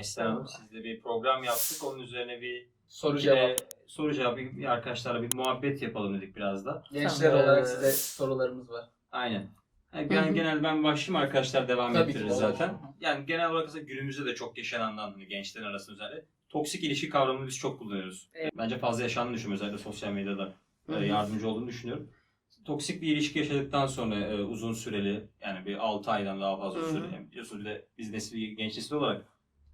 Neslihan Hanım. Sizle bir program yaptık. Onun üzerine bir Soru bir cevap. soru cevabı bir arkadaşlarla bir muhabbet yapalım dedik biraz da. Gençler Tamam. olarak size sorularımız var. Aynen. Yani Hı ben genel ben başlayayım arkadaşlar devam Tabii ki, ettiririz olur. zaten. Yani genel olarak aslında günümüzde de çok yaşanandan hani gençlerin arasında özellikle toksik ilişki kavramını biz çok kullanıyoruz. Evet. Bence fazla yaşandığını düşünüyorum özellikle sosyal medyada e, Hı hı. yardımcı olduğunu düşünüyorum. Toksik bir ilişki yaşadıktan sonra e, uzun süreli yani bir 6 aydan daha fazla Hı hı. süreli. Yani biliyorsunuz bir de biz nesil, genç nesil olarak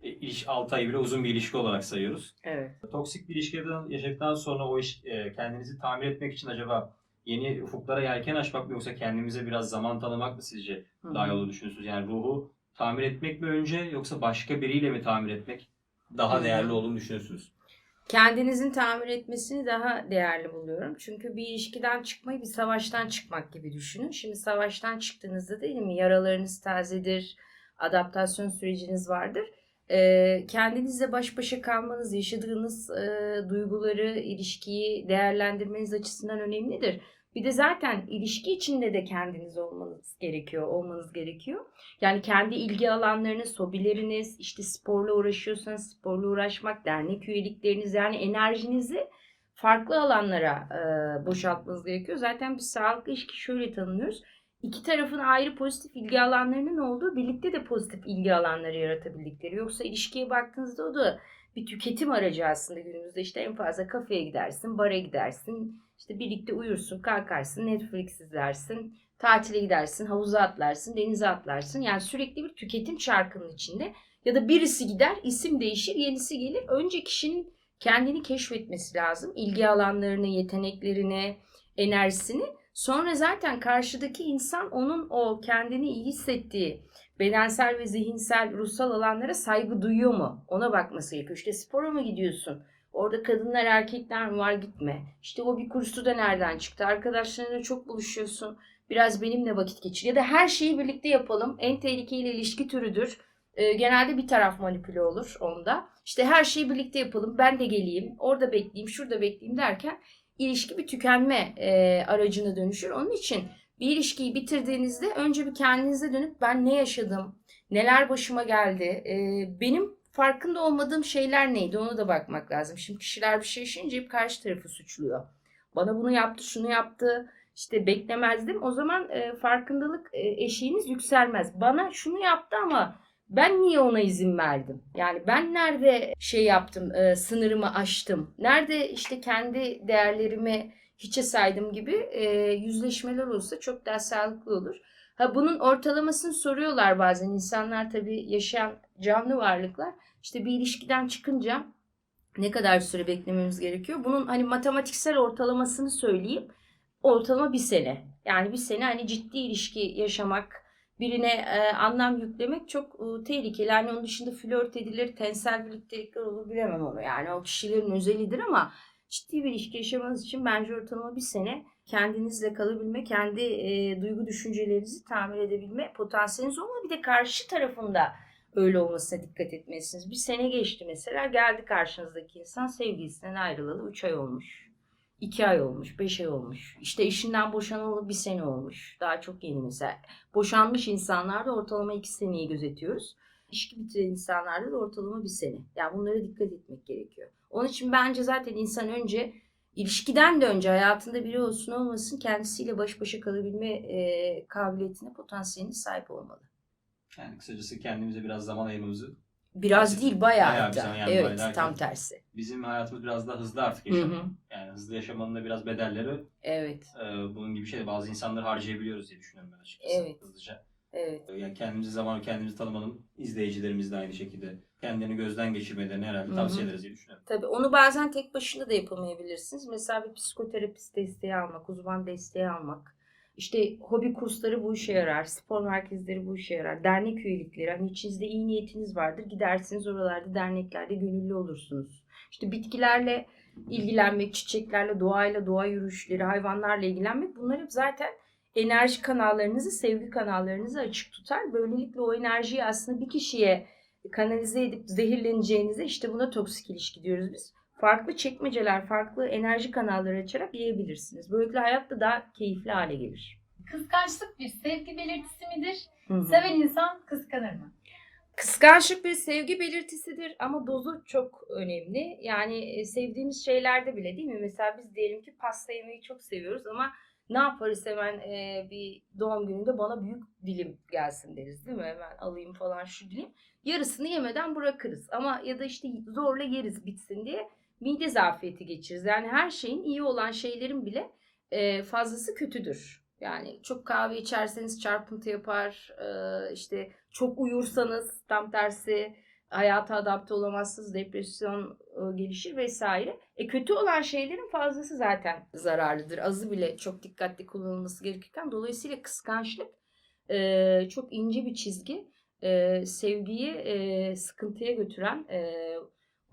iliş, 6 ayı bile uzun bir ilişki olarak sayıyoruz. Evet. Toksik bir ilişkiden yaşadıktan sonra o iş, e, kendinizi tamir etmek için acaba yeni ufuklara yelken açmak mı yoksa kendimize biraz zaman tanımak mı sizce Hı hı. daha olduğunu düşünüyorsunuz? Yani ruhu tamir etmek mi önce yoksa başka biriyle mi tamir etmek daha Hı hı. değerli olduğunu düşünüyorsunuz? Kendinizin tamir etmesini daha değerli buluyorum. Çünkü bir ilişkiden çıkmayı bir savaştan çıkmak gibi düşünün. Şimdi savaştan çıktığınızda değil mi yaralarınız tazedir, adaptasyon süreciniz vardır. Ee, kendinizle baş başa kalmanız, yaşadığınız e, duyguları, ilişkiyi değerlendirmeniz açısından önemlidir. Bir de zaten ilişki içinde de kendiniz olmanız gerekiyor, olmanız gerekiyor. Yani kendi ilgi alanlarınız, hobileriniz, işte sporla uğraşıyorsanız sporla uğraşmak, dernek üyelikleriniz yani enerjinizi farklı alanlara e, boşaltmanız gerekiyor. Zaten biz sağlıklı ilişki şöyle tanımlıyoruz. İki tarafın ayrı pozitif ilgi alanlarının olduğu, birlikte de pozitif ilgi alanları yaratabildikleri. Yoksa ilişkiye baktığınızda o da bir tüketim aracı aslında günümüzde. işte en fazla kafeye gidersin, bara gidersin, işte birlikte uyursun, kalkarsın, Netflix izlersin, tatile gidersin, havuza atlarsın, denize atlarsın. Yani sürekli bir tüketim çarkının içinde. Ya da birisi gider, isim değişir, yenisi gelir. Önce kişinin kendini keşfetmesi lazım. İlgi alanlarını, yeteneklerini, enerjisini. Sonra zaten karşıdaki insan onun o kendini iyi hissettiği bedensel ve zihinsel, ruhsal alanlara saygı duyuyor mu? Ona bakması gerekiyor. İşte spora mı gidiyorsun? Orada kadınlar erkekler mi var gitme. İşte o bir kursu da nereden çıktı? Arkadaşlarına çok buluşuyorsun. Biraz benimle vakit geçir. Ya da her şeyi birlikte yapalım. En tehlikeli ilişki türüdür. Ee, genelde bir taraf manipüle olur onda. İşte her şeyi birlikte yapalım. Ben de geleyim. Orada bekleyeyim, şurada bekleyeyim derken ilişki bir tükenme e, aracına dönüşür. Onun için bir ilişkiyi bitirdiğinizde önce bir kendinize dönüp ben ne yaşadım? Neler başıma geldi? E, benim farkında olmadığım şeyler neydi? Ona da bakmak lazım. Şimdi kişiler bir şey yaşayınca hep karşı tarafı suçluyor. Bana bunu yaptı, şunu yaptı. İşte beklemezdim. O zaman e, farkındalık e, eşiğiniz yükselmez. Bana şunu yaptı ama ben niye ona izin verdim? Yani ben nerede şey yaptım, e, sınırımı aştım? Nerede işte kendi değerlerimi hiçe saydım gibi e, yüzleşmeler olursa çok daha sağlıklı olur. Ha bunun ortalamasını soruyorlar bazen insanlar tabii yaşayan canlı varlıklar. İşte bir ilişkiden çıkınca ne kadar süre beklememiz gerekiyor? Bunun hani matematiksel ortalamasını söyleyeyim. Ortalama bir sene. Yani bir sene hani ciddi ilişki yaşamak, birine e, anlam yüklemek çok e, tehlikeli. Hani onun dışında flört edilir, tensel birliktelikler olur bilemem onu. Yani o kişilerin özelidir ama ciddi bir ilişki yaşamanız için bence ortalama bir sene kendinizle kalabilme, kendi e, duygu düşüncelerinizi tamir edebilme potansiyeliniz olmalı. Bir de karşı tarafında öyle olmasına dikkat etmelisiniz. Bir sene geçti mesela geldi karşınızdaki insan sevgilisinden ayrılalı 3 ay olmuş. 2 ay olmuş, 5 ay olmuş. İşte eşinden boşanalı bir sene olmuş. Daha çok yeni mesela. Boşanmış insanlarda ortalama 2 seneyi gözetiyoruz. İlişki bitiren insanlarda da ortalama bir sene. Yani bunlara dikkat etmek gerekiyor. Onun için bence zaten insan önce ilişkiden de önce hayatında biri olsun olmasın kendisiyle baş başa kalabilme e, kabiliyetine, potansiyeline sahip olmalı. Yani kısacası kendimize biraz zaman ayırmamızı Biraz değil bayağı, Bayağı zaman yani Evet bayağı tam tersi. bizim hayatımız biraz daha hızlı artık yaşam. hı. Yani hızlı yaşamanın da biraz bedelleri Evet, e, bunun gibi şey. Bazı insanları harcayabiliyoruz diye düşünüyorum ben açıkçası. Evet. Hızlıca. evet. Yani kendimizi zamanı kendimizi tanımanın izleyicilerimiz de aynı şekilde kendini gözden geçirmelerini herhalde Hı hı. tavsiye ederiz diye düşünüyorum. Tabii onu bazen tek başına da yapamayabilirsiniz. Mesela bir psikoterapist desteği almak, uzman desteği almak. İşte hobi kursları bu işe yarar, spor merkezleri bu işe yarar, dernek üyelikleri. Hani içinizde iyi niyetiniz vardır, gidersiniz oralarda derneklerde gönüllü olursunuz. İşte bitkilerle ilgilenmek, çiçeklerle, doğayla, doğa yürüyüşleri, hayvanlarla ilgilenmek bunlar hep zaten enerji kanallarınızı, sevgi kanallarınızı açık tutar. Böylelikle o enerjiyi aslında bir kişiye kanalize edip zehirleneceğinize işte buna toksik ilişki diyoruz biz. Farklı çekmeceler, farklı enerji kanalları açarak yiyebilirsiniz. Böylelikle hayat da daha keyifli hale gelir. Kıskançlık bir sevgi belirtisi midir? Hı hı. Seven insan kıskanır mı? Kıskançlık bir sevgi belirtisidir ama dozu çok önemli. Yani e, sevdiğimiz şeylerde bile değil mi? Mesela biz diyelim ki pasta yemeyi çok seviyoruz ama ne yaparız hemen e, bir doğum gününde bana büyük dilim gelsin deriz değil mi? Hemen alayım falan şu dilim. Yarısını yemeden bırakırız ama ya da işte zorla yeriz bitsin diye mide zafiyeti geçiririz. Yani her şeyin iyi olan şeylerin bile e, fazlası kötüdür. Yani çok kahve içerseniz çarpıntı yapar. e, işte çok uyursanız tam tersi hayata adapte olamazsınız. Depresyon e, gelişir vesaire. E kötü olan şeylerin fazlası zaten zararlıdır. Azı bile çok dikkatli kullanılması gerekirken. Dolayısıyla kıskançlık e, çok ince bir çizgi. E, sevgiyi e, sıkıntıya götüren, e,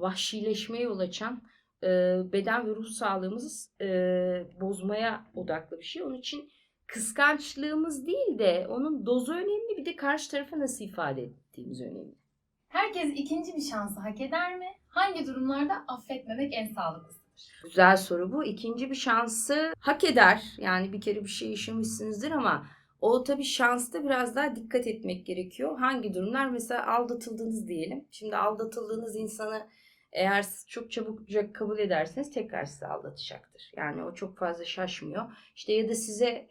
vahşileşmeye yol açan, e, beden ve ruh sağlığımızı e, bozmaya odaklı bir şey. Onun için kıskançlığımız değil de onun dozu önemli bir de karşı tarafa nasıl ifade ettiğimiz önemli. Herkes ikinci bir şansı hak eder mi? Hangi durumlarda affetmemek en sağlıklısıdır? Güzel soru bu. İkinci bir şansı hak eder. Yani bir kere bir şey yaşamışsınızdır ama o tabii şansta biraz daha dikkat etmek gerekiyor. Hangi durumlar? Mesela aldatıldınız diyelim. Şimdi aldatıldığınız insanı eğer çok çabukça kabul ederseniz tekrar sizi aldatacaktır. Yani o çok fazla şaşmıyor. İşte ya da size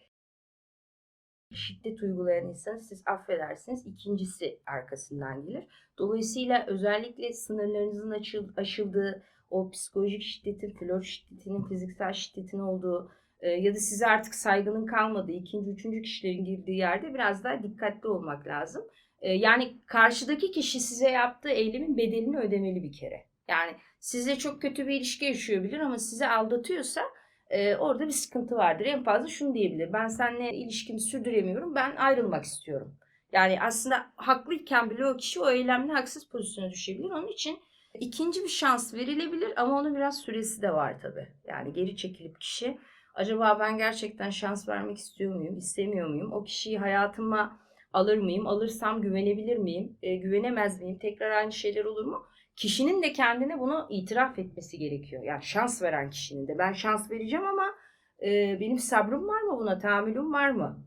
şiddet uygulayan insanı siz affedersiniz. ikincisi arkasından gelir. Dolayısıyla özellikle sınırlarınızın açıl, aşıldığı, o psikolojik şiddetin, flört şiddetinin, fiziksel şiddetin olduğu e, ya da size artık saygının kalmadığı ikinci, üçüncü kişilerin girdiği yerde biraz daha dikkatli olmak lazım. E, yani karşıdaki kişi size yaptığı eylemin bedelini ödemeli bir kere. Yani size çok kötü bir ilişki yaşıyor ama sizi aldatıyorsa e, orada bir sıkıntı vardır. En fazla şunu diyebilir. Ben seninle ilişkimi sürdüremiyorum. Ben ayrılmak istiyorum. Yani aslında haklıyken bile o kişi o eylemle haksız pozisyona düşebilir. Onun için ikinci bir şans verilebilir ama onun biraz süresi de var tabii. Yani geri çekilip kişi acaba ben gerçekten şans vermek istiyor muyum, istemiyor muyum? O kişiyi hayatıma alır mıyım? Alırsam güvenebilir miyim? E, güvenemez miyim? Tekrar aynı şeyler olur mu? Kişinin de kendine bunu itiraf etmesi gerekiyor. Yani şans veren kişinin de. Ben şans vereceğim ama e, benim sabrım var mı buna? Tahammülüm var mı?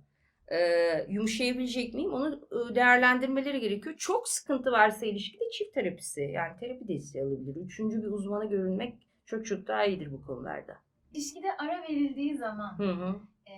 E, yumuşayabilecek miyim? Onu e, değerlendirmeleri gerekiyor. Çok sıkıntı varsa ilişkide çift terapisi. Yani terapi desteği alabilir. Üçüncü bir uzmana görünmek çok çok daha iyidir bu konularda. İlişkide ara verildiği zaman Hı hı. e,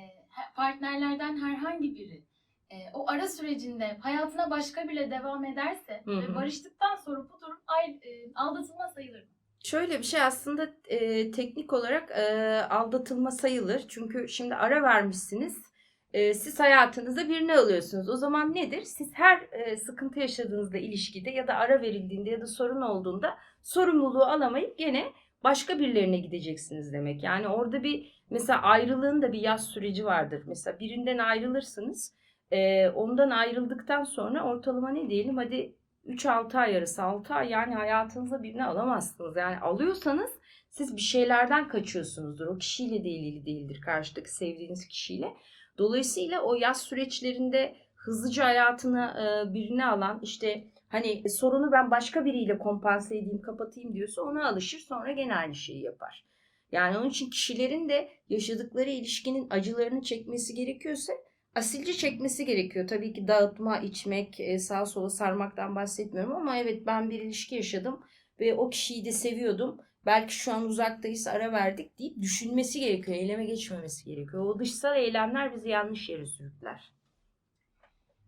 partnerlerden herhangi biri e, o ara sürecinde hayatına başka biriyle devam ederse Hı hı. ve barıştıktan sonra bu durum ay, e, aldatılma sayılır mı? Şöyle bir şey aslında e, teknik olarak e, aldatılma sayılır. Çünkü şimdi ara vermişsiniz. E, siz hayatınıza birini alıyorsunuz. O zaman nedir? Siz her e, sıkıntı yaşadığınızda ilişkide ya da ara verildiğinde ya da sorun olduğunda sorumluluğu alamayıp gene başka birilerine gideceksiniz demek. Yani orada bir mesela ayrılığın da bir yaz süreci vardır. Mesela birinden ayrılırsınız. E, ondan ayrıldıktan sonra ortalama ne diyelim hadi 3-6 ay arası 6 ay yani hayatınıza birini alamazsınız. Yani alıyorsanız siz bir şeylerden kaçıyorsunuzdur. O kişiyle de ilgili değildir karşıdaki sevdiğiniz kişiyle. Dolayısıyla o yaz süreçlerinde hızlıca hayatına e, birini alan işte hani sorunu ben başka biriyle kompanse edeyim kapatayım diyorsa ona alışır sonra gene aynı şeyi yapar. Yani onun için kişilerin de yaşadıkları ilişkinin acılarını çekmesi gerekiyorsa asilce çekmesi gerekiyor. Tabii ki dağıtma, içmek, e, sağa sola sarmaktan bahsetmiyorum ama evet ben bir ilişki yaşadım ve o kişiyi de seviyordum. Belki şu an uzaktayız, ara verdik deyip düşünmesi gerekiyor, eyleme geçmemesi gerekiyor. O dışsal eylemler bizi yanlış yere sürükler.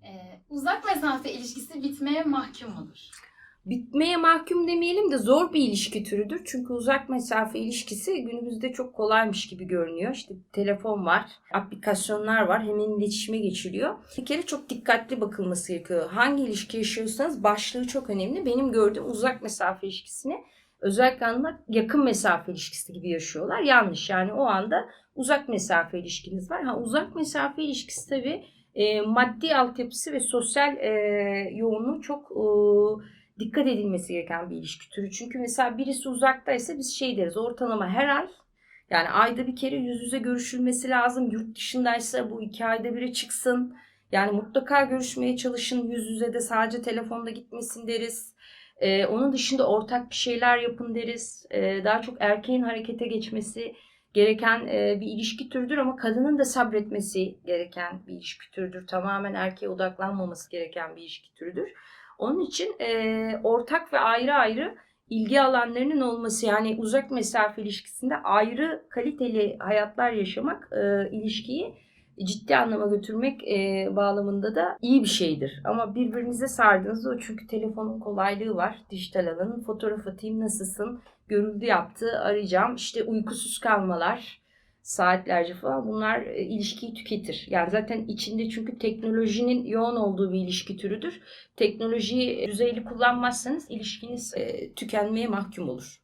E, uzak mesafe ilişkisi bitmeye mahkum mudur? Bitmeye mahkum demeyelim de zor bir ilişki türüdür. Çünkü uzak mesafe ilişkisi günümüzde çok kolaymış gibi görünüyor. İşte telefon var, aplikasyonlar var, hemen iletişime geçiliyor. Bir kere çok dikkatli bakılması gerekiyor. Hangi ilişki yaşıyorsanız başlığı çok önemli. Benim gördüğüm uzak mesafe ilişkisini özellikle hanımlar yakın mesafe ilişkisi gibi yaşıyorlar. Yanlış yani o anda uzak mesafe ilişkiniz var. Ha uzak mesafe ilişkisi tabii e, maddi altyapısı ve sosyal e, yoğunluğu çok e, dikkat edilmesi gereken bir ilişki türü. Çünkü mesela birisi uzaktaysa biz şey deriz ortalama her ay yani ayda bir kere yüz yüze görüşülmesi lazım. Yurt dışındaysa bu iki ayda bire çıksın. Yani mutlaka görüşmeye çalışın. Yüz yüze de sadece telefonda gitmesin deriz. Ee, onun dışında ortak bir şeyler yapın deriz. Ee, daha çok erkeğin harekete geçmesi gereken e, bir ilişki türüdür ama kadının da sabretmesi gereken bir ilişki türüdür. Tamamen erkeğe odaklanmaması gereken bir ilişki türüdür. Onun için e, ortak ve ayrı ayrı ilgi alanlarının olması yani uzak mesafe ilişkisinde ayrı kaliteli hayatlar yaşamak e, ilişkiyi ciddi anlama götürmek e, bağlamında da iyi bir şeydir. Ama birbirinize sardığınızda o çünkü telefonun kolaylığı var. Dijital alanın fotoğraf atayım nasılsın, görüldü yaptı, arayacağım. İşte uykusuz kalmalar, saatlerce falan bunlar e, ilişkiyi tüketir. Yani zaten içinde çünkü teknolojinin yoğun olduğu bir ilişki türüdür. Teknolojiyi düzeyli kullanmazsanız ilişkiniz e, tükenmeye mahkum olur.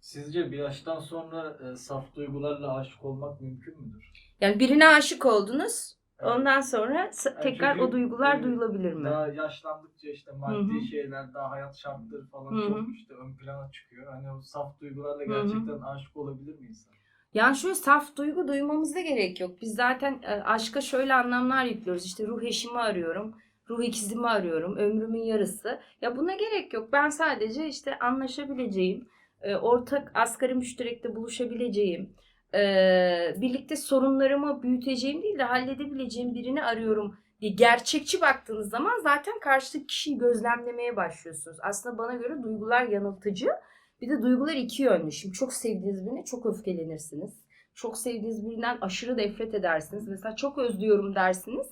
Sizce bir yaştan sonra e, saf duygularla aşık olmak mümkün müdür? Yani birine aşık oldunuz. Evet. Ondan sonra Yani tekrar o duygular e, duyulabilir mi? Daha yaşlandıkça işte maddi Hı hı. şeyler, daha hayat şartları falan Hı hı. çok işte ön plana çıkıyor. Hani o saf duygularla gerçekten aşık olabilir mi insan? Yani şöyle saf duygu duymamıza gerek yok. Biz zaten e, aşka şöyle anlamlar yüklüyoruz. İşte ruh eşimi arıyorum, ruh ikizimi arıyorum, ömrümün yarısı. Ya buna gerek yok. Ben sadece işte anlaşabileceğim, e, ortak asgari müşterekte buluşabileceğim, e, birlikte sorunlarımı büyüteceğim değil de halledebileceğim birini arıyorum diye gerçekçi baktığınız zaman zaten karşıdaki kişiyi gözlemlemeye başlıyorsunuz. Aslında bana göre duygular yanıltıcı. Bir de duygular iki yönlü. Şimdi çok sevdiğiniz birine çok öfkelenirsiniz. Çok sevdiğiniz birinden aşırı nefret edersiniz. Mesela çok özlüyorum dersiniz.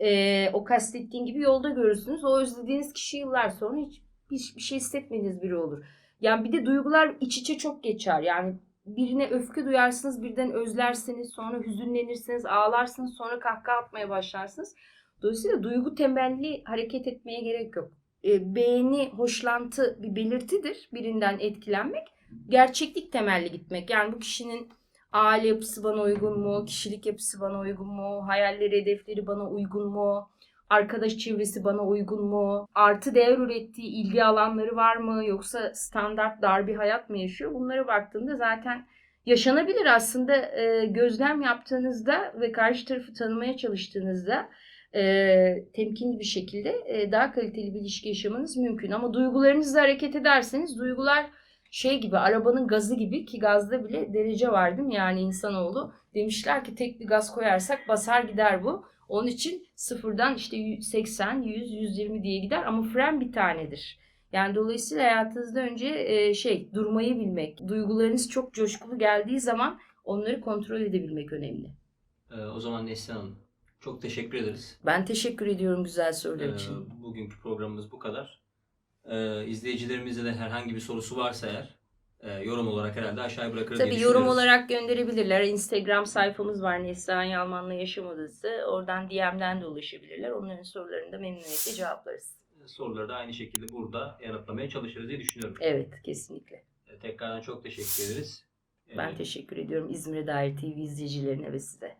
Ee, o kastettiğin gibi yolda görürsünüz. O özlediğiniz kişi yıllar sonra hiç hiçbir şey hissetmediğiniz biri olur. Yani bir de duygular iç içe çok geçer. Yani birine öfke duyarsınız, birden özlersiniz, sonra hüzünlenirsiniz, ağlarsınız, sonra kahkaha atmaya başlarsınız. Dolayısıyla duygu temelli hareket etmeye gerek yok. E, beğeni, hoşlantı bir belirtidir birinden etkilenmek. Gerçeklik temelli gitmek. Yani bu kişinin aile yapısı bana uygun mu? Kişilik yapısı bana uygun mu? Hayalleri, hedefleri bana uygun mu? Arkadaş çevresi bana uygun mu? Artı değer ürettiği ilgi alanları var mı? Yoksa standart dar bir hayat mı yaşıyor? Bunlara baktığında zaten yaşanabilir aslında e, gözlem yaptığınızda ve karşı tarafı tanımaya çalıştığınızda e, temkinli bir şekilde e, daha kaliteli bir ilişki yaşamanız mümkün. Ama duygularınızla hareket ederseniz duygular şey gibi arabanın gazı gibi ki gazda bile derece var değil mi? Yani insanoğlu demişler ki tek bir gaz koyarsak basar gider bu. Onun için sıfırdan işte 80, 100, 120 diye gider ama fren bir tanedir. Yani dolayısıyla hayatınızda önce e, şey durmayı bilmek, duygularınız çok coşkulu geldiği zaman onları kontrol edebilmek önemli. Ee, o zaman Neslihan Hanım çok teşekkür ederiz. Ben teşekkür ediyorum güzel sorular Ee, için. bugünkü programımız bu kadar. Ee, izleyicilerimizde de herhangi bir sorusu varsa eğer e, yorum olarak herhalde aşağıya bırakırız Tabii yorum olarak gönderebilirler. Instagram sayfamız var Neslihan Yalman'la Yaşam Odası. Oradan DM'den de ulaşabilirler. Onların sorularını da memnuniyetle cevaplarız. soruları da aynı şekilde burada yanıtlamaya çalışırız diye düşünüyorum. Evet kesinlikle. Ee, Tekrardan çok teşekkür ederiz. Ee, Ben teşekkür ediyorum İzmir'e dair TV izleyicilerine ve size.